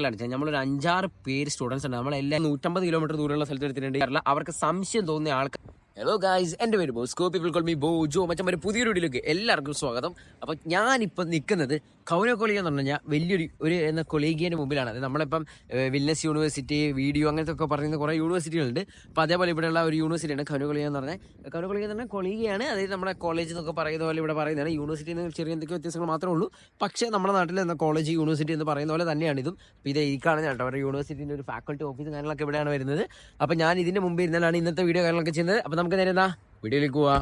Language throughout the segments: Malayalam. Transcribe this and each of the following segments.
ാണ് നമ്മളൊരു അഞ്ചാറ് പേര് സ്റ്റുഡൻസ് ഉണ്ട്. നമ്മളെല്ലാം നൂറ്റമ്പത് കിലോമീറ്റർ ദൂരമുള്ള സ്ഥലത്ത് എടുത്തിട്ടുണ്ട് അവർക്ക് സംശയം തോന്നിയ ആൾക്ക് ഹലോ ഗായ്സ് എന്റെ പേര് ബോ കോൾ മീ ബോ ജോ മച്ചം ഒരു പുതിയൊരു വീഡിയോയിലേക്ക് എല്ലാവർക്കും സ്വാഗതം. അപ്പോൾ ഞാനിപ്പോൾ നിൽക്കുന്നത് കൗന കൊളീഗ എന്ന് പറഞ്ഞാൽ വലിയൊരു ഒരു എന്ന കൊളീഗിയന്റെ മുമ്പിലാണ്. അത് നമ്മളിപ്പം വില്ലസ് യൂണിവേഴ്സിറ്റി വീഡിയോ അങ്ങനത്തെ ഒക്കെ പറയുന്ന കുറേ യൂണിവേഴ്സിറ്റികളുണ്ട് അപ്പോൾ അതേപോലെ ഇവിടെയുള്ള ഒരു യൂണിവേഴ്സിറ്റിയാണ് കൗന കൊളീഗ എന്ന് പറഞ്ഞാൽ. കൗന കൊളീഗ എന്ന് പറഞ്ഞാൽ കൊളീഗിയാണ്. അതായത് നമ്മുടെ കോളേജ് എന്നൊക്കെ പറയുന്ന പോലെ ഇവിടെ പറയുന്നതാണ്. യൂണിവേഴ്സിറ്റി എന്ന് ചെറിയ എന്തൊക്കെ വ്യത്യാസങ്ങൾ മാത്രമേ ഉള്ളൂ. പക്ഷേ നമ്മുടെ നാട്ടിൽ എന്ന കോളേജ് യൂണിവേഴ്സിറ്റി എന്ന് പറയുന്ന പോലെ തന്നെയാണ് ഇതും. അപ്പോൾ ഇത് ഈ കാണുന്ന കേട്ടോ അവരുടെ യൂണിവേഴ്സിറ്റിന്റെ ഒരു ഫാക്കൽറ്റി ഓഫീസ് കാര്യങ്ങളൊക്കെ ഇവിടെയാണ് വരുന്നത്. അപ്പോൾ ഞാൻ ഇതിന്റെ മുമ്പ് ഇരുന്നാലാണ് ഇന്നത്തെ വീഡിയോ കാര്യങ്ങളൊക്കെ ചെയ്യുന്നത്. അപ്പോൾ നമുക്ക് നേരെ എന്താ വീഡിയോയിലേക്ക് പോവാ.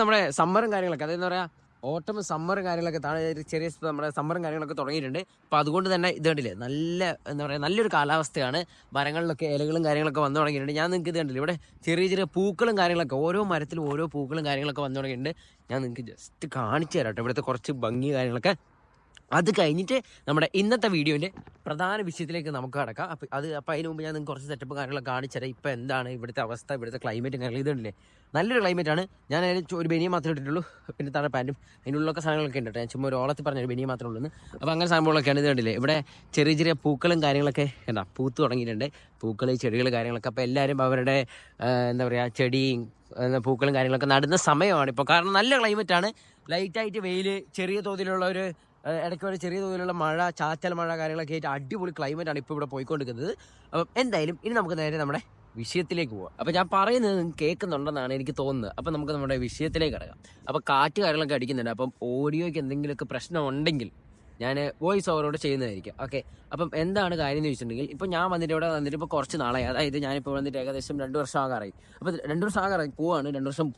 നമ്മുടെ സമ്മറും കാര്യങ്ങളൊക്കെ അതായത് പറയാ ഓട്ടം സമ്മറും കാര്യങ്ങളൊക്കെ താഴെ ചെറിയ നമ്മുടെ സമ്മറും കാര്യങ്ങളൊക്കെ തുടങ്ങിയിട്ടുണ്ട്. അപ്പോൾ അതുകൊണ്ട് തന്നെ ഇത് കണ്ടില്ലേ നല്ല എന്താ പറയുക നല്ലൊരു കാലാവസ്ഥയാണ്. മരങ്ങളിലൊക്കെ ഇലകളും കാര്യങ്ങളൊക്കെ വന്നു തുടങ്ങിയിട്ടുണ്ട്. ഞാൻ നിങ്ങൾക്ക് ഇത് കണ്ടില്ല ഇവിടെ ചെറിയ ചെറിയ പൂക്കളും കാര്യങ്ങളൊക്കെ ഓരോ മരത്തിലും ഓരോ പൂക്കളും കാര്യങ്ങളൊക്കെ വന്നു തുടങ്ങിയിട്ടുണ്ട്. ഞാൻ നിങ്ങൾക്ക് ജസ്റ്റ് കാണിച്ചു തരാം ഇവിടുത്തെ കുറച്ച് ഭംഗി കാര്യങ്ങളൊക്കെ. അത് കഴിഞ്ഞിട്ട് നമ്മുടെ ഇന്നത്തെ വീഡിയോന്റെ പ്രധാന വിഷയത്തിലേക്ക് നമുക്ക് കടക്കാം. അപ്പം അത് അപ്പം അതിന് മുമ്പ് ഞാൻ നിങ്ങൾക്ക് കുറച്ച് സെറ്റപ്പ് കാര്യങ്ങളൊക്കെ കാണിച്ചുതരാം ഇപ്പം എന്താണ് ഇവിടുത്തെ അവസ്ഥ ഇവിടുത്തെ ക്ലൈമറ്റ് കാര്യങ്ങൾ ഇതുണ്ടല്ലേ? നല്ലൊരു ക്ലൈമറ്റാണ് ഞാൻ അതിന് ഒരു ബനിയ മാത്രമേ ഇട്ടിട്ടുള്ളൂ. പിന്നെ താഴെ പാന്റും അതിനുള്ളൊക്കെ സാധനങ്ങളൊക്കെ ഉണ്ട് ഞാൻ ചുമ്മാ ഒരു ഓളത്തിൽ പറഞ്ഞ ഒരു ബനിയ മാത്രമേ ഉള്ളൂ അപ്പോൾ അങ്ങനെ സംഭവങ്ങളൊക്കെയാണ് ഇത് കണ്ടില്ലേ? ഇവിടെ ചെറിയ ചെറിയ പൂക്കളും കാര്യങ്ങളൊക്കെ എന്താ പൂത്ത് തുടങ്ങിയിട്ടുണ്ട്. പൂക്കൾ ചെടികൾ കാര്യങ്ങളൊക്കെ. അപ്പോൾ എല്ലാവരും അവരുടെ എന്താ പറയുക ചെടിയും പൂക്കളും കാര്യങ്ങളൊക്കെ നടുന്ന സമയമാണ്. ഇപ്പോൾ കാരണം നല്ല ക്ലൈമറ്റാണ് ലൈറ്റായിട്ട് വെയിൽ ചെറിയ തോതിലുള്ള ഒരു ഇടയ്ക്ക് ഒരു ചെറിയ തോതിലുള്ള മഴ ചാറ്റൽ മഴ കാര്യങ്ങളൊക്കെ ആയിട്ട് അടിപൊളി ക്ലൈമറ്റ് ആണ് ഇപ്പോൾ ഇവിടെ പോയിക്കൊണ്ടിരിക്കുന്നത്. അപ്പം എന്തായാലും ഇനി നമുക്ക് നേരെ നമ്മുടെ വിഷയത്തിലേക്ക് പോകാം അപ്പം ഞാൻ പറയുന്നത് കേൾക്കുന്നുണ്ടെന്നാണ് എനിക്ക് തോന്നുന്നത്. അപ്പം നമുക്ക് നമ്മുടെ വിഷയത്തിലേക്ക് കിടക്കാം. അപ്പം കാറ്റ് കാര്യങ്ങളൊക്കെ അടിക്കുന്നുണ്ട്. അപ്പം ഓഡിയോയ്ക്ക് എന്തെങ്കിലുമൊക്കെ പ്രശ്നം ഉണ്ടെങ്കിൽ ഞാൻ വോയിസ് ഓവറോട് ചെയ്യുന്നതായിരിക്കും. ഓക്കെ അപ്പം എന്താണ് കാര്യം എന്ന് ചോദിച്ചിട്ടുണ്ടെങ്കിൽ ഇപ്പം ഞാൻ വന്നിട്ട് ഇവിടെ വന്നിട്ട് ഇപ്പോൾ കുറച്ച് നാളായി. അതായത് ഞാനിപ്പോൾ വന്നിട്ട് ഏകദേശം രണ്ട് വർഷം ആകാറായി. അപ്പോൾ രണ്ട് വർഷം ആകാറായി പോവാണ്. രണ്ട് വർഷം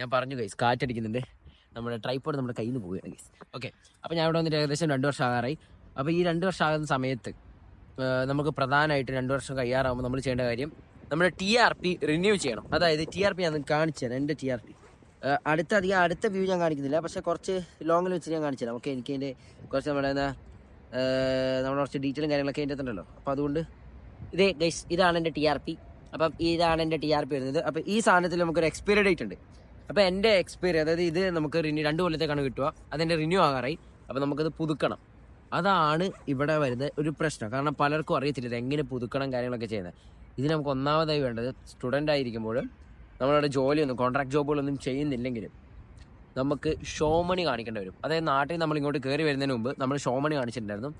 ഞാൻ പറഞ്ഞു കൈസ് കാറ്റടിക്കുന്നുണ്ട്. നമ്മുടെ ട്രൈപ്പോഡ് നമ്മുടെ കയ്യിൽ നിന്ന് പോവുകയാണ് ഗൈസ് ഓക്കെ അപ്പോൾ ഞാൻ ഇവിടെ വന്നിട്ട് ഏകദേശം രണ്ട് വർഷം ആകാറായി അപ്പോൾ ഈ രണ്ട് വർഷം ആകുന്ന സമയത്ത് നമുക്ക് പ്രധാനമായിട്ട് രണ്ട് വർഷം കഴിയാറാകുമ്പോൾ നമ്മൾ ചെയ്യേണ്ട കാര്യം നമ്മുടെ ടി ആർ പി റിന്യൂ ചെയ്യണം. അതായത് ടി ആർ പി ഞാൻ കാണിച്ചു തരാം എന്റെ ടി ആർ പി അടുത്ത അധികം അടുത്ത വ്യൂ ഞാൻ കാണിക്കുന്നില്ല പക്ഷേ കുറച്ച് ലോങ്ങിൽ വെച്ച് ഞാൻ കാണിച്ചു തരാം. ഓക്കെ എനിക്ക് അതിന്റെ കുറച്ച് നമ്മുടെ എന്താ നമ്മുടെ കുറച്ച് ഡീറ്റെയിലും കാര്യങ്ങളൊക്കെ അതിന്റെ ഉണ്ടല്ലോ അപ്പോൾ അതുകൊണ്ട് ഇതേ ഗൈസ് ഇതാണ് എന്റെ ടി ആർ പി അപ്പം ഇതാണ് എന്റെ ടി ആർ പി വരുന്നത്. അപ്പോൾ ഈ സാധനത്തിൽ നമുക്കൊരു എക്സ്പയറി ഡേറ്റ് ഉണ്ട്. അപ്പോൾ എന്റെ എക്സ്പീരിയൻസ് അതായത് ഇത് നമുക്ക് റിന്യൂ രണ്ട് കൊല്ലത്തേക്കാണ് കിട്ടുക. അതെന്റെ റിന്യൂ ആകാറായി. അപ്പോൾ നമുക്കത് പുതുക്കണം. അതാണ് ഇവിടെ വരുന്നത് ഒരു പ്രശ്നം. കാരണം പലർക്കും അറിയത്തില്ല ഇത് എങ്ങനെ പുതുക്കണം കാര്യങ്ങളൊക്കെ ചെയ്യുന്നത്. ഇത് നമുക്ക് ഒന്നാമതായി വേണ്ടത് സ്റ്റുഡന്റ് ആയിരിക്കുമ്പോൾ നമ്മളവിടെ ജോലിയൊന്നും കോൺട്രാക്ട് ജോബുകളൊന്നും ചെയ്യുന്നില്ലെങ്കിലും നമുക്ക് ഷോമണി കാണിക്കേണ്ടി വരും. അതായത് നാട്ടിൽ നമ്മൾ ഇങ്ങോട്ട് കയറി വരുന്നതിന് മുമ്പ് നമ്മൾ ഷോമണി കാണിച്ചിട്ടുണ്ടായിരുന്നു.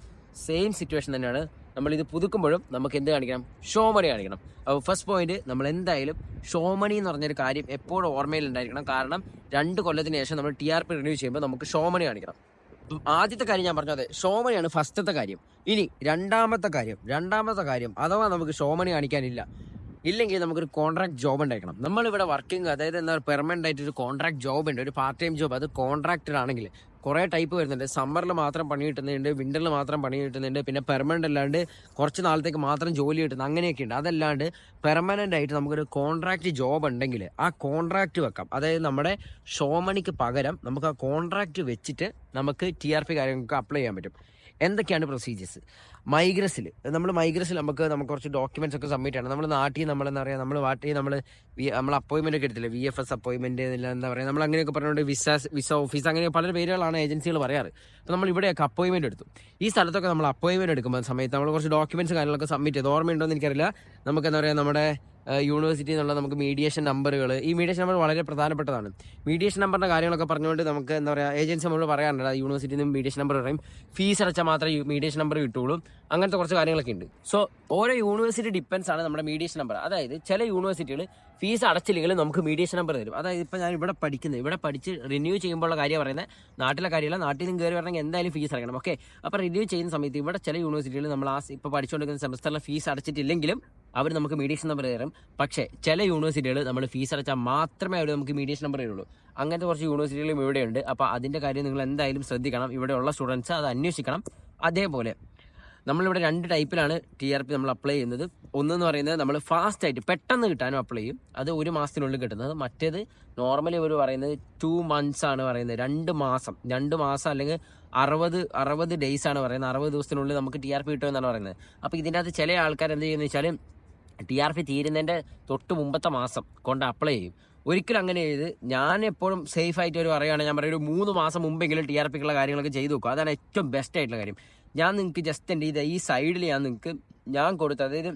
സെയിം സിറ്റുവേഷൻ തന്നെയാണ്. നമ്മൾ ഇത് പുതുക്കുമ്പോഴും നമുക്ക് എന്ത് കാണിക്കണം? ഷോ മണി കാണിക്കണം. അപ്പോൾ ഫസ്റ്റ് പോയിന്റ് നമ്മൾ എന്തായാലും ഷോ മണി എന്ന് പറഞ്ഞൊരു കാര്യം എപ്പോഴും ഓർമ്മയിൽ ഉണ്ടായിരിക്കണം. കാരണം രണ്ട് കൊല്ലത്തിന് ശേഷം നമ്മൾ ടി ആർ പി റിന്യൂ ചെയ്യുമ്പോൾ നമുക്ക് ഷോ മണി കാണിക്കണം ആദ്യത്തെ കാര്യം ഞാൻ പറഞ്ഞത് ഷോമണിയാണ് ഫസ്റ്റത്തെ കാര്യം. ഇനി രണ്ടാമത്തെ കാര്യം രണ്ടാമത്തെ കാര്യം അഥവാ നമുക്ക് ഷോമണി കാണിക്കാനില്ല. ഇല്ലെങ്കിൽ നമുക്കൊരു കോൺട്രാക്ട് ജോബ് ഉണ്ടായിരിക്കണം. നമ്മളിവിടെ വർക്കിംഗ് അതായത് എന്താ പറയുക പെർമനന്റ് ആയിട്ട് ഒരു കോൺട്രാക്ട് ജോബ് ഉണ്ട് ഒരു പാർട്ട് ടൈം ജോബ് അത് കോൺട്രാക്റ്റഡ് ആണെങ്കിൽ കുറേ ടൈപ്പ് വരുന്നുണ്ട്. സമ്മറിൽ മാത്രം പണി കിട്ടുന്നുണ്ട് വിന്ററിൽ മാത്രം പണി കിട്ടുന്നുണ്ട് പിന്നെ പെർമനന്റ് അല്ലാണ്ട് കുറച്ച് നാളത്തേക്ക് മാത്രം ജോലി കിട്ടുന്നത് അങ്ങനെയൊക്കെ ഉണ്ട്. അതല്ലാണ്ട് പെർമനന്റ് ആയിട്ട് നമുക്കൊരു കോൺട്രാക്ട് ജോബ് ഉണ്ടെങ്കിൽ ആ കോൺട്രാക്ട് വെക്കാം. അതായത് നമ്മുടെ ഷോമണിക്ക് പകരം നമുക്ക് ആ കോൺട്രാക്ട് വെച്ചിട്ട് നമുക്ക് ടി ആർ പി കാര്യങ്ങൾക്ക് അപ്ലൈ ചെയ്യാൻ പറ്റും. എന്തൊക്കെയാണ് പ്രൊസീജിയേഴ്സ് മൈഗ്രസിൽ നമ്മൾ മൈഗ്രസിൽ നമുക്ക് നമുക്ക് കുറച്ച് ഡോക്യുമെന്റ്സ് ഒക്കെ സബ്മിറ്റ് ചെയ്യണം. നമ്മൾ നാട്ടിൽ നമ്മൾ എന്താ പറയുക നമ്മൾ നാട്ടിൽ നമ്മൾ നമ്മൾ അപ്പോയിന്റ്മെന്റ് ഒക്കെ എടുത്തില്ല? വി എഫ് എസ് അപ്പോയിൻമെന്റ് എന്താ പറയുക നമ്മൾ അങ്ങനെയൊക്കെ പറഞ്ഞുകൊണ്ട് വിസ വിസ ഓഫീസ് അങ്ങനെ പല പേരുകളാണ് ഏജൻസികൾ പറയാറ്. അപ്പോൾ നമ്മൾ ഇവിടെയൊക്കെ അപ്പോയിന്റ്മെന്റ് എടുത്തു. ഈ സ്ഥലത്തൊക്കെ നമ്മൾ അപ്പോയിന്റ്മെന്റ് എടുക്കുമ്പോൾ സമയത്ത് നമ്മൾ കുറച്ച് ഡോക്യുമെന്റ്സ് കാര്യങ്ങളൊക്കെ സബ്മിറ്റ് ചെയ്തു. ഓർമ്മയുണ്ടോ എന്ന് എനിക്കറിയില്ല. നമുക്ക് എന്താ പറയുക നമ്മുടെ യൂണിവേഴ്സിറ്റി എന്നുള്ള നമുക്ക് മീഡിയേഷൻ നമ്പറുകൾ ഈ മീഡിയേഷൻ നമ്പർ വളരെ പ്രധാനപ്പെട്ടതാണ്. മീഡിയേഷൻ നമ്പറിന്റെ കാര്യങ്ങളൊക്കെ പറഞ്ഞുകൊണ്ട് നമുക്ക് എന്താ പറയുക ഏജൻസി നമ്മൾ പറയാറുണ്ട് യൂണിവേഴ്സിറ്റിയിൽ നിന്ന് മീഡിയേഷൻ നമ്പർ പറയും. ഫീസ് അടച്ചാൽ മാത്രമേ മീഡിയേഷൻ നമ്പർ കിട്ടുള്ളൂ അങ്ങനത്തെ കുറച്ച് കാര്യങ്ങളൊക്കെ ഉണ്ട്. സോ ഓരോ യൂണിവേഴ്സിറ്റി ഡിപ്പെൻസ് ആണ് നമ്മുടെ മീഡിയേഷൻ നമ്പർ അതായത് ചില യൂണിവേഴ്സിറ്റികൾ ഫീസ് അടച്ചില്ലെങ്കിലും നമുക്ക് മീഡിയേഷൻ നമ്പർ തരും. അതായത് ഇപ്പോൾ ഞാൻ ഇവിടെ പഠിക്കുന്നത് ഇവിടെ പഠിച്ച് റിന്യൂ ചെയ്യുമ്പോഴുള്ള കാര്യം പറയുന്നത് നാട്ടിലെ കാര്യമല്ല നാട്ടിൽ നിന്ന് കയറി വരണമെങ്കിൽ എന്തായാലും ഫീസ് അടക്കണം ഓക്കെ അപ്പോൾ റിന്യൂ ചെയ്യുന്ന സമയത്ത് ഇവിടെ ചില യൂണിവേഴ്സിറ്റികളിൽ നമ്മൾ ആ ഇപ്പോൾ പഠിച്ചുകൊണ്ടിരിക്കുന്ന സെമസ്റ്ററിലെ ഫീസ് അടച്ചിട്ടില്ലെങ്കിലും അവർ നമുക്ക് മീഡിയേഷൻ നമ്പർ തരും. പക്ഷേ ചില യൂണിവേഴ്സിറ്റികൾ നമ്മൾ ഫീസ് അടച്ചാൽ മാത്രമേ അവർ നമുക്ക് മീഡിയേഷൻ നമ്പർ തരുള്ളൂ. അങ്ങനത്തെ കുറച്ച് യൂണിവേഴ്സിറ്റികളും ഇവിടെയുണ്ട്. അപ്പോൾ അതിന്റെ കാര്യം നിങ്ങൾ എന്തായാലും ശ്രദ്ധിക്കണം. ഇവിടെയുള്ള സ്റ്റുഡൻസ് അത് അന്വേഷിക്കണം. അതേപോലെ നമ്മളിവിടെ രണ്ട് ടൈപ്പിലാണ് ടി ആർ പി നമ്മൾ അപ്ലൈ ചെയ്യുന്നത്. ഒന്നെന്ന് പറയുന്നത് നമ്മൾ ഫാസ്റ്റ് ആയിട്ട് പെട്ടെന്ന് കിട്ടാനും അപ്ലൈ ചെയ്യും. അത് ഒരു മാസത്തിനുള്ളിൽ കിട്ടുന്നത്. മറ്റേത് നോർമലി അവർ പറയുന്നത് ടു മന്ത്സ് ആണ് പറയുന്നത്. രണ്ട് മാസം. രണ്ട് മാസം അല്ലെങ്കിൽ അറുപത് അറുപത് ഡേയ്സ് ആണ് പറയുന്നത്. അറുപത് ദിവസത്തിനുള്ളിൽ നമുക്ക് ടി ആർ പി കിട്ടുമെന്നാണ് പറയുന്നത്. അപ്പോൾ ഇതിന്റെ അകത്ത് ചില ആൾക്കാർ എന്ത് ചെയ്യുന്നത് വെച്ചാൽ ടി ആർ പി തീരുന്നതിന്റെ തൊട്ട് മുമ്പത്തെ മാസം കൊണ്ട് അപ്ലൈ ചെയ്യും. ഒരിക്കലും അങ്ങനെ ചെയ്ത് ഞാൻ എപ്പോഴും സേഫ് ആയിട്ട് ഒരു പറയുകയാണെങ്കിൽ ഞാൻ പറയും ഒരു മൂന്ന് മാസം മുമ്പെങ്കിലും ടി ആർ പിക്കുള്ള കാര്യങ്ങളൊക്കെ ചെയ്തു നോക്കുക അതാണ് ഏറ്റവും ബെസ്റ്റ് ആയിട്ടുള്ള കാര്യം. ഞാൻ നിങ്ങൾക്ക് ജസ്റ്റ് എന്റെ ഇത് ഈ സൈഡിൽ ഞാൻ നിങ്ങൾക്ക് ഞാൻ കൊടുത്ത അതായത്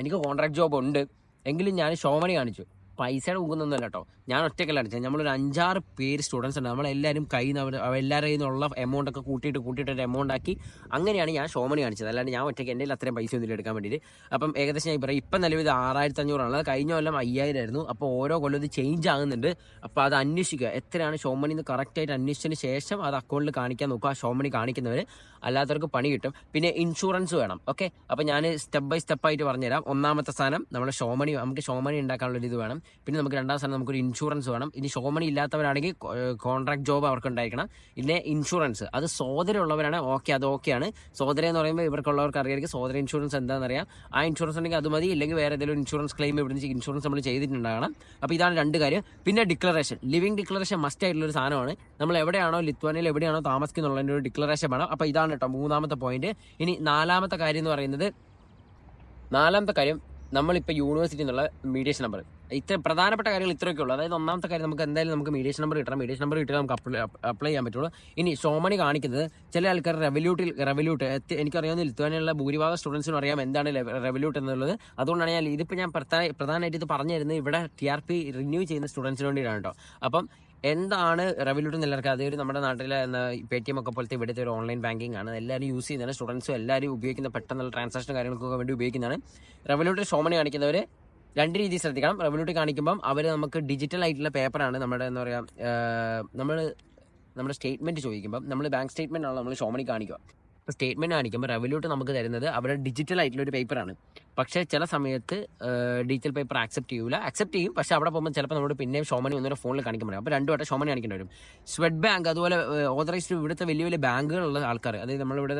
എനിക്ക് കോൺട്രാക്ട് ജോബ് ഉണ്ട്. എങ്കിലും ഞാൻ ഷോമണി കാണിച്ചു. പൈസയുടെ മുങ്ങുന്നൊന്നുമല്ല കേട്ടോ. ഞാൻ ഒറ്റയ്ക്കല്ല അടിച്ചത്. നമ്മളൊരു അഞ്ചാറ് പേര് സ്റ്റുഡൻസ് ഉണ്ട്. നമ്മളെല്ലാവരും കയ്യിൽ നിന്ന് എല്ലാവരുടെ കയ്യിൽ നിന്നുള്ള എമൗണ്ട് ഒക്കെ കൂട്ടിയിട്ട് കൂട്ടിയിട്ട് ഒരു എമൗണ്ട് ആക്കി അങ്ങനെയാണ് ഞാൻ ഷോമണി കാണിച്ചത്. അല്ലാണ്ട് ഞാൻ ഒറ്റയ്ക്ക് എന്റെ അത്രയും പൈസ ഒന്നും എടുക്കാൻ വേണ്ടിയിട്ട്. അപ്പം ഏകദേശം ഞാൻ പറയും ഇപ്പം നിലവിൽ ആറായിരത്തി അഞ്ഞൂറാണ് അത് കഴിഞ്ഞ കൊല്ലം അയ്യായിരം ആയിരുന്നു. അപ്പോൾ ഓരോ കൊല്ലം ഇത് ചേഞ്ച് ആകുന്നുണ്ട്. അപ്പോൾ അത് അന്വേഷിക്കുക. എത്രയാണ് ഷോമണി എന്ന് കറക്റ്റായിട്ട് അന്വേഷിച്ചതിന് ശേഷം അത് അക്കൗണ്ടിൽ കാണിക്കാൻ നോക്കുക. ഷോമണി കാണിക്കുന്നവർ അല്ലാത്തവർക്ക് പണി കിട്ടും. പിന്നെ ഇൻഷുറൻസ് വേണം. ഓക്കെ അപ്പോൾ ഞാൻ സ്റ്റെപ്പ് ബൈ സ്റ്റെപ്പായിട്ട് പറഞ്ഞുതരാം. ഒന്നാമത്തെ സാധനം നമ്മുടെ ഷോമണി നമുക്ക് ഷോമണി ഉണ്ടാക്കാനുള്ള ഒരു ഇത് വേണം. പിന്നെ നമുക്ക് രണ്ടാം സ്ഥലം നമുക്കൊരു ഇൻഷുറൻസ് വേണം. ഇനി ഷോമണി ഇല്ലാത്തവരാണെങ്കിൽ കോൺട്രാക്ട് ജോബ് അവർക്ക് ഉണ്ടായിരിക്കണം പിന്നെ ഇൻഷുറൻസ് അത് സോദര ഉള്ളവരാണ് ഓക്കെ അത് ഓക്കെയാണ് സോദര എന്ന് പറയുമ്പോൾ ഇവർക്കുള്ളവർക്ക് അറിയായിരിക്കും സോദര ഇൻഷുറൻസ് എന്താണെന്ന് അറിയാം. ആ ഇൻഷുറൻസ് ഉണ്ടെങ്കിൽ അത് മതി ഇല്ലെങ്കിൽ വേറെ ഏതെങ്കിലും ഇൻഷുറൻസ് ക്ലെയിം ഇവിടെ ഇൻഷുറൻസ് നമ്മൾ ചെയ്തിട്ടുണ്ടാകണം. അപ്പോൾ ഇതാണ് രണ്ട് കാര്യം. പിന്നെ ഡിക്ലറേഷൻ ലിവിംഗ് ഡിക്ലറേഷൻ മസ്റ്റ് ആയിട്ടുള്ള ഒരു സാധനമാണ്. നമ്മൾ എവിടെയാണോ ലിത്വാനിയിൽ എവിടെയാണോ താമസിക്കുന്നുള്ളതിന്റെ ഒരു ഡിക്ലറേഷൻ വേണം. അപ്പോൾ ഇതാണ് കേട്ടോ മൂന്നാമത്തെ പോയിന്റ് ഇനി നാലാമത്തെ കാര്യം എന്ന് പറയുന്നത് നാലാമത്തെ കാര്യം നമ്മളിപ്പോൾ യൂണിവേഴ്സിറ്റി എന്നുള്ള മീഡിയേഷൻ നമ്പർ ഇത്ര പ്രധാനപ്പെട്ട കാര്യങ്ങൾ ഇത്രയൊക്കെ ഉള്ളൂ. അതായത് ഒന്നാമത്തെ കാര്യം നമുക്ക് എന്തായാലും നമുക്ക് മീഡിയേഷൻ നമ്പർ കിട്ടണം. മീഡിയേഷൻ നമ്പർ കിട്ടിയാൽ നമുക്ക് അപ്ലൈ അപ്ലൈ ചെയ്യാൻ പറ്റുള്ളൂ. ഇനി സോമണി കാണിക്കുന്നത് ചില ആൾക്കാർ റെവല്യൂട്ടിൽ റെവല്യൂട്ട് എനിക്കറിയാവുന്ന ലിത്വാനിയുള്ള ഭൂരിഭാഗം സ്റ്റുഡൻസിനും അറിയാം എന്താണ് റെവല്യൂട്ട് എന്നുള്ളത്. അതുകൊണ്ടാണ് ഞാൻ ഇതിപ്പോൾ ഞാൻ പ്രധാന പ്രധാനമായിട്ട് ഇത് പറഞ്ഞു തരുന്നത് ഇവിടെ ടി ആർ പി റിന്യൂ ചെയ്യുന്ന സ്റ്റുഡൻസിന് വേണ്ടിയിട്ടാണ് കേട്ടോ. അപ്പം എന്താണ് റെവല്യൂട്ട് എന്നുള്ളവർക്ക് അതൊരു നമ്മുടെ നാട്ടിലെ പേ ടി എം ഒക്കെ പോലത്തെ ഇവിടുത്തെ ഒരു ഓൺലൈൻ ബാങ്കിങ് ആണ്. എല്ലാവരും യൂസ് ചെയ്യുന്നതാണ്. സ്റ്റുഡൻസും എല്ലാവരും ഉപയോഗിക്കുന്ന പെട്ടെന്നുള്ള ട്രാൻസാക്ഷൻ കാര്യങ്ങൾക്കൊക്കെ വേണ്ടി ഉപയോഗിക്കുന്നതാണ്. റെവല്യൂട്ട് ഷോമണി കാണിക്കുന്നവർ രണ്ട് രീതി ശ്രദ്ധിക്കണം. റവന്യൂട്ടി കാണിക്കുമ്പം അവർ നമുക്ക് ഡിജിറ്റൽ ആയിട്ടുള്ള പേപ്പറാണ് നമ്മുടെ എന്താ പറയുക നമ്മൾ നമ്മുടെ സ്റ്റേറ്റ്മെന്റ് ചോദിക്കുമ്പം നമ്മൾ ബാങ്ക് സ്റ്റേറ്റ്മെന്റ് ആണ് നമ്മൾ ഷോമണി കാണിക്കുക. സ്റ്റേറ്റ്മെന്റ് കാണിക്കുമ്പോൾ റവല്യൂട്ട് നമുക്ക് തരുന്നത് അവരുടെ ഡിജിറ്റൽ ആയിട്ടുള്ള ഒരു പേപ്പറാണ് പക്ഷേ ചില സമയത്ത് ഡിജിറ്റൽ പേപ്പർ ആക്സെപ്റ്റ് ചെയ്യൂല. ആക്സെപ്റ്റ് ചെയ്യും. പക്ഷേ അവിടെ പോകുമ്പോൾ ചിലപ്പോൾ നമ്മൾ പിന്നെയും ഷോമണി ഒന്നൊരു ഫോണിൽ കാണിക്കാൻ പറയും. അപ്പോൾ രണ്ടു വട്ടം ഷോമണി കാണിക്കേണ്ടി വരും. സ്വെറ്റ് ബാങ്ക് അതുപോലെ ഓതറൈസ്ഡ് ഇവിടുത്തെ വലിയ വലിയ ബാങ്കുകളുള്ള ആൾക്കാർ അതായത് നമ്മളിവിടെ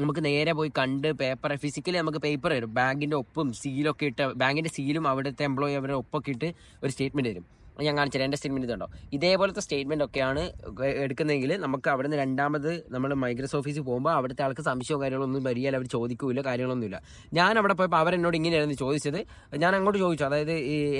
നമുക്ക് നേരെ പോയി കണ്ട് പേപ്പർ ഫിസിക്കലി നമുക്ക് പേപ്പർ തരും ബാങ്കിന്റെ ഒപ്പും സീലൊക്കെ ഇട്ട് ബാങ്കിന്റെ സീലും അവിടുത്തെ എംപ്ലോയി അവരുടെ ഒപ്പൊക്കെ ഇട്ട് ഒരു സ്റ്റേറ്റ്മെന്റ് തരും ഞാൻ കാണിച്ചത് എന്റെ സ്റ്റേറ്റ്മെന്റ് ഇതുണ്ടോ? ഇതേപോലത്തെ സ്റ്റേറ്റ്മെന്റ് ഒക്കെയാണ് എടുക്കുന്നതെങ്കിൽ നമുക്ക് അവിടെ നിന്ന് രണ്ടാമത് നമ്മൾ മൈഗ്രസ് ഓഫീസിൽ പോകുമ്പോൾ അവിടുത്തെ ആൾക്ക് സംശയമോ കാര്യങ്ങളൊന്നും വരികയില്ല. അവർ ചോദിക്കൂല കാര്യങ്ങളൊന്നുമില്ല. ഞാൻ അവിടെ പോയപ്പോൾ അവരെന്നോട് ഇങ്ങനെയായിരുന്നു ചോദിച്ചത്. ഞാൻ അങ്ങോട്ട് ചോദിച്ചു. അതായത്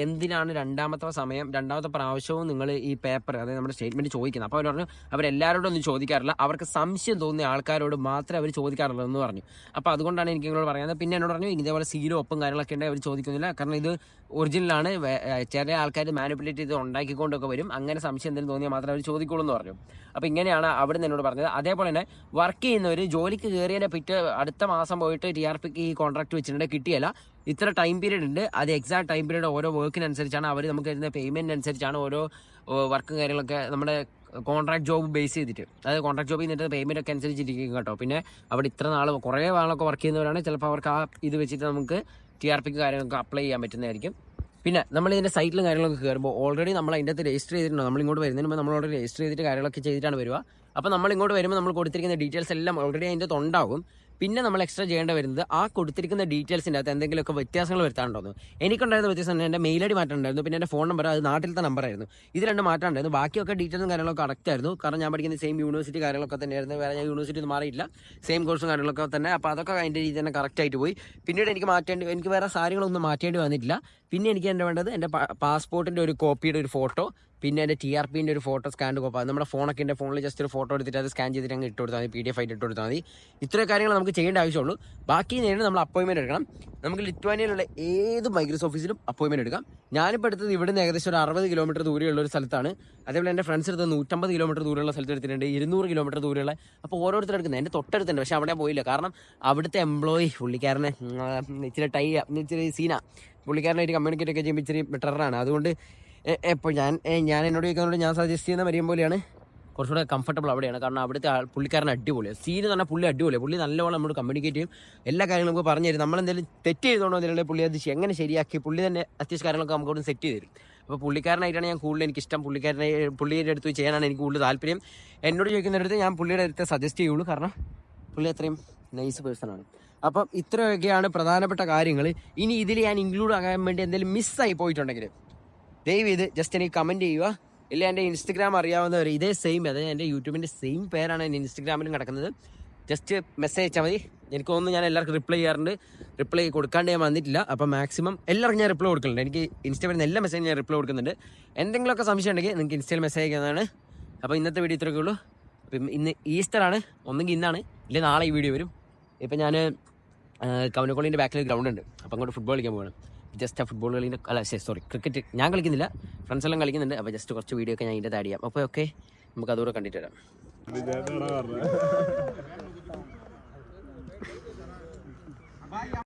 എന്തിനാണ് രണ്ടാമത്തെ സമയം രണ്ടാമത്തെ പ്രാവശ്യവും നിങ്ങൾ ഈ പേപ്പർ അതായത് നമ്മുടെ സ്റ്റേറ്റ്മെന്റ് ചോദിക്കുന്നത്? അപ്പോൾ അവർ പറഞ്ഞു അവരെല്ലാവരോടും ഒന്നും ചോദിക്കാറില്ല. അവർക്ക് സംശയം തോന്നിയ ആൾക്കാരോട് മാത്രമേ അവർ ചോദിക്കാറുള്ളൂ എന്ന് പറഞ്ഞു. അപ്പോൾ അതുകൊണ്ടാണ് എനിക്ക് നിങ്ങളോട് പറയുന്നത് പിന്നെ എന്നോട് പറഞ്ഞു ഇതേപോലെ സീരോ ഒപ്പം കാര്യങ്ങളൊക്കെ ഉണ്ടെങ്കിൽ അവർ ചോദിക്കുന്നില്ല. കാരണം ഇത് ഒറിജിനലാണ് ചില ആൾക്കാർ മാനിപ്പുലേറ്റ് ചെയ്ത് ഉണ്ടാക്കിക്കൊണ്ടൊക്കെ വരും. അങ്ങനെ സംശയം എന്തെങ്കിലും തോന്നിയാൽ മാത്രമേ അവർ ചോദിക്കുള്ളൂ എന്ന് പറഞ്ഞു. അപ്പോൾ ഇങ്ങനെയാണ് അവിടെ നിന്ന് എന്നോട് പറഞ്ഞത്. അതേപോലെ തന്നെ വർക്ക് ചെയ്യുന്നവർ ജോലിക്ക് കയറിയതിന്റെ പിറ്റേ അടുത്ത മാസം പോയിട്ട് ടി ആർ പിക്ക് ഈ കോൺട്രാക്ട് വെച്ചിട്ടുണ്ട്. കിട്ടിയല്ല. ഇത്ര ടൈം പീരീഡ് ഉണ്ട്. അത് എക്സാക്ട് ടൈം പീരീഡ് ഓരോ വർക്കിനനുസരിച്ചാണ് അവർ നമുക്ക് തരുന്ന പേയ്മെന്റ് അനുസരിച്ചാണ് ഓരോ വർക്കും കാര്യങ്ങളൊക്കെ നമ്മുടെ കോൺട്രാക്ട് ജോബ് ബേസ് ചെയ്തിട്ട്. അതായത് കോൺട്രാക്ട് ജോബ് ചെയ്തിട്ട് പേയ്മെന്റ് ഒക്കെ അനുസരിച്ചിരിക്കും കേട്ടോ. പിന്നെ അവിടെ ഇത്ര നാൾ കുറേ നാളൊക്കെ വർക്ക് ചെയ്യുന്നവരാണ് ചിലപ്പോൾ അവർക്ക് ആ ഇത് വെച്ചിട്ട് നമുക്ക് ടി ആർ പിക്ക് കാര്യങ്ങളൊക്കെ അപ്ലൈ ചെയ്യാൻ പറ്റുന്നതായിരിക്കും. പിന്നെ നമ്മൾ ഇതിന്റെ സൈറ്റിലും കാര്യങ്ങളൊക്കെ കയറുമ്പോൾ ഓൾറെഡി നമ്മൾ അതിന്റെ അകത്ത് രജിസ്റ്റർ ചെയ്തിട്ടുണ്ട്. നമ്മൾ ഇങ്ങോട്ട് വരുന്നതിന് മുമ്പ് നമ്മൾ ഓൾറെഡി രജിസ്റ്റർ ചെയ്തിട്ട് കാര്യങ്ങളൊക്കെ ചെയ്തിട്ടാണ് വരിക. അപ്പോൾ നമ്മൾ ഇങ്ങോട്ട് വരുമ്പോൾ നമ്മൾ കൊടുത്തിരിക്കുന്ന ഡീറ്റെയിൽസ് എല്ലാം ഓൾറെഡി അതിന്റെ ഉണ്ടാകും. പിന്നെ നമ്മൾ എക്സ്ട്രാ ചെയ്യേണ്ട വരുന്നത് ആ കൊടുത്തിരിക്കുന്ന ഡീറ്റെയിൽസിന്റെ അകത്ത് എന്തെങ്കിലുമൊക്കെ വ്യത്യാസങ്ങൾ വരുത്താനുണ്ടോ എനിക്കുണ്ടായിരുന്ന വ്യത്യാസം എന്റെ മെയിൽ ഐ ഡി മാറ്റാനുണ്ടായിരുന്നു. പിന്നെ എന്റെ ഫോൺ നമ്പർ അത് നാട്ടിലത്തെ നമ്പറായിരുന്നു ഇത് രണ്ട് മാറ്റാണ്ടായിരുന്നു ബാക്കിയൊക്കെ ഡീറ്റെയിൽസും കാര്യങ്ങളൊക്കെ കറക്റ്റ് ആയിരുന്നു. കാരണം ഞാൻ പഠിക്കുന്ന സെയിം യൂണിവേഴ്സിറ്റി കാര്യങ്ങളൊക്കെ തന്നെയായിരുന്നു. വേറെ ഞാൻ യൂണിവേഴ്സിറ്റി ഒന്നും മാറിയില്ല സെയിം കോഴ്സും കാര്യങ്ങളൊക്കെ തന്നെ. അപ്പോൾ അതൊക്കെ അതിന്റെ രീതി തന്നെ കറക്റ്റ് ആയിട്ട് പോയി. പിന്നീട് എനിക്ക് മാറ്റേണ്ടി എനിക്ക് വേറെ കാര്യങ്ങളൊന്നും മാറ്റേണ്ടി വന്നിട്ടില്ല. പിന്നെ എനിക്ക് എന്റെ വേണ്ടത്? എന്റെ പാസ്പോർട്ടിന്റെ ഒരു കോപ്പിയുടെ ഒരു ഫോട്ടോ പിന്നെ എന്റെ ടി ആർ പിന്റെ ഒരു ഫോട്ടോ സ്കാൻ കോപ്പ നമ്മുടെ ഫോണൊക്കെ എന്റെ ഫോണിൽ ജസ്റ്റ് ഒരു ഫോട്ടോ എടുത്തിട്ട് അത് സ്കാൻ ചെയ്തിട്ട് അങ്ങ് ഇട്ട് കൊടുത്താൽ മതി. പി ഡി എഫ് ആയിട്ട് ഇട്ട് കൊടുത്താൽ മതി. ഇത്രയും കാര്യങ്ങൾ നമുക്ക് ചെയ്യേണ്ട ആവശ്യമുള്ളൂ. ബാക്കി നേരിട്ട് നമ്മൾ അപ്പോയിൻമെന്റ് എടുക്കണം. നമുക്ക് ലിറ്റ്വാനിയയിലുള്ള ഏത് മൈഗ്രസ് ഓഫീസിലും അപ്പോയിൻമെന്റ് എടുക്കാം. ഞാനിപ്പോൾ എടുത്തത് ഇവിടെ നിന്ന് ഏകദേശം ഒരു അറുപത് കിലോമീറ്റർ ദൂരെയുള്ള ഒരു സ്ഥലത്താണ്. അതേപോലെ എന്റെ ഫ്രണ്ട്സ് എടുത്ത് നൂറ്റമ്പത് കിലോമീറ്റർ ദൂരെയുള്ള സ്ഥലത്ത് എടുത്തിട്ടുണ്ട്. ഇരുന്നൂറ് കിലോമീറ്റർ ദൂരെയുള്ള. അപ്പോൾ ഓരോരുത്തർ എടുക്കുന്നത് എന്റെ തൊട്ടടുത്തുണ്ട്. പക്ഷേ അവിടെ പോയില്ല. കാരണം അവിടുത്തെ എംപ്ലോയി പുള്ളിക്കാരനെ ഇച്ചിരി ടൈ ഇച്ചിരി സീന. പുള്ളിക്കാരനായിട്ട് കമ്മ്യൂണിക്കേറ്റ് ഒക്കെ ചെയ്യുമ്പോൾ ഇച്ചിരി ടെററാണ് അതുകൊണ്ട് എപ്പോൾ ഞാൻ ഞാൻ എന്നോട് ചോദിക്കുന്നതുകൊണ്ട് ഞാൻ സജസ്റ്റ് ചെയ്യുന്ന മരിയം പോലെയാണ്. കുറച്ചുകൂടെ കംഫർട്ടബിൾ അവിടെയാണ്. കാരണം അവിടുത്തെ പുള്ളിക്കാരൻ അടിപൊളിയാണ് സീന് എന്ന് പറഞ്ഞാൽ പുള്ളി അടിപൊളിയാണ് പുള്ളി നല്ലവണ്ണം നമ്മോട് കമ്മ്യൂണിക്കേറ്റ് ചെയ്യും. എല്ലാ കാര്യങ്ങളും നമുക്ക് പറഞ്ഞു തരും. നമ്മളെന്തെങ്കിലും തെറ്റ് ചെയ്തോണ്ടോ എന്തെങ്കിലും പുള്ളി അത് എങ്ങനെ ശരിയാക്കി പുള്ളി തന്നെ അത്യാവശ്യ കാര്യങ്ങളൊക്കെ നമുക്ക് അവിടെ സെറ്റ് ചെയ്ത് അപ്പോൾ പുള്ളിക്കാരനായിട്ടാണ് ഞാൻ കൂടുതൽ എനിക്ക് ഇഷ്ടം പുള്ളിക്കാരനെ പുള്ളിയുടെ അടുത്ത് ചെയ്യാനാണ് എനിക്ക് കൂടുതൽ താല്പര്യം. എന്നോട് ചോദിക്കുന്നിടത്ത് ഞാൻ പുള്ളിയുടെ അടുത്ത് സജസ്റ്റ് ചെയ്യുള്ളൂ. കാരണം പുള്ളി അത്രയും നൈസ് പേഴ്സണാണ് അപ്പം ഇത്രയൊക്കെയാണ് പ്രധാനപ്പെട്ട കാര്യങ്ങൾ ഇനി ഇതിൽ ഞാൻ ഇൻക്ലൂഡ് ആകാൻ വേണ്ടി എന്തെങ്കിലും മിസ്സായി പോയിട്ടുണ്ടെങ്കിൽ ദയവ് ചെയ്ത് ജസ്റ്റ് എനിക്ക് കമന്റ് ചെയ്യുക ഇല്ല എന്റെ ഇൻസ്റ്റഗ്രാം അറിയാവുന്നവർ ഇതേ സെയിം അതായത് എന്റെ യൂട്യൂബിന്റെ സെയിം പേരാണ് എന്റെ ഇൻസ്റ്റഗ്രാമിലും കിടക്കുന്നത്. ജസ്റ്റ് മെസ്സേജ് അയച്ചാൽ മതി. എനിക്ക് തോന്നുന്നു ഞാൻ എല്ലാവർക്കും റിപ്ലൈ ചെയ്യാറുണ്ട്. റിപ്ലൈ കൊടുക്കാണ്ട് ഞാൻ വന്നിട്ടില്ല. അപ്പോൾ മാക്സിമം എല്ലാവർക്കും ഞാൻ റിപ്ലൈ കൊടുക്കുന്നുണ്ട്. എനിക്ക് ഇൻസ്റ്റയിൽ എല്ലാ മെസ്സേജും ഞാൻ റിപ്ലൈ കൊടുക്കുന്നുണ്ട്. എന്തെങ്കിലുമൊക്കെ സംശയം ഉണ്ടെങ്കിൽ നിങ്ങൾക്ക് ഇൻസ്റ്റയിൽ മെസ്സേജ് അയക്കുന്നതാണ് അപ്പോൾ ഇന്നത്തെ വീഡിയോ ഇത്രയൊക്കെ ഉള്ളൂ. അപ്പം ഇന്ന് ഈസ്റ്റർ ആണ്. ഒന്നെങ്കിൽ ഇന്നാണ്. ഇല്ലെങ്കിൽ നാളെ ഈ വീഡിയോ വരും. ഇപ്പം ഞാൻ കവനക്കോളിന്റെ ബാക്കിൽ ഗ്രൗണ്ട് ഉണ്ട്. അപ്പം അങ്ങോട്ട് ഫുട്ബോൾ കളിക്കാൻ പോകണം ജസ്റ്റ് ആ ഫുട്ബോൾ കളിന്റെ അല്ല സോറി ക്രിക്കറ്റ് ഞാൻ കളിക്കുന്നില്ല. ഫ്രണ്ട്സ് എല്ലാം കളിക്കുന്നുണ്ട്. അപ്പോൾ ജസ്റ്റ് കുറച്ച് വീഡിയോ ഒക്കെ ഞാൻ ഇതിന്റെ ആഡ് ചെയ്യാം. അപ്പോൾ ഓക്കെ നമുക്ക് അതുകൂടെ കണ്ടിട്ട് വരാം.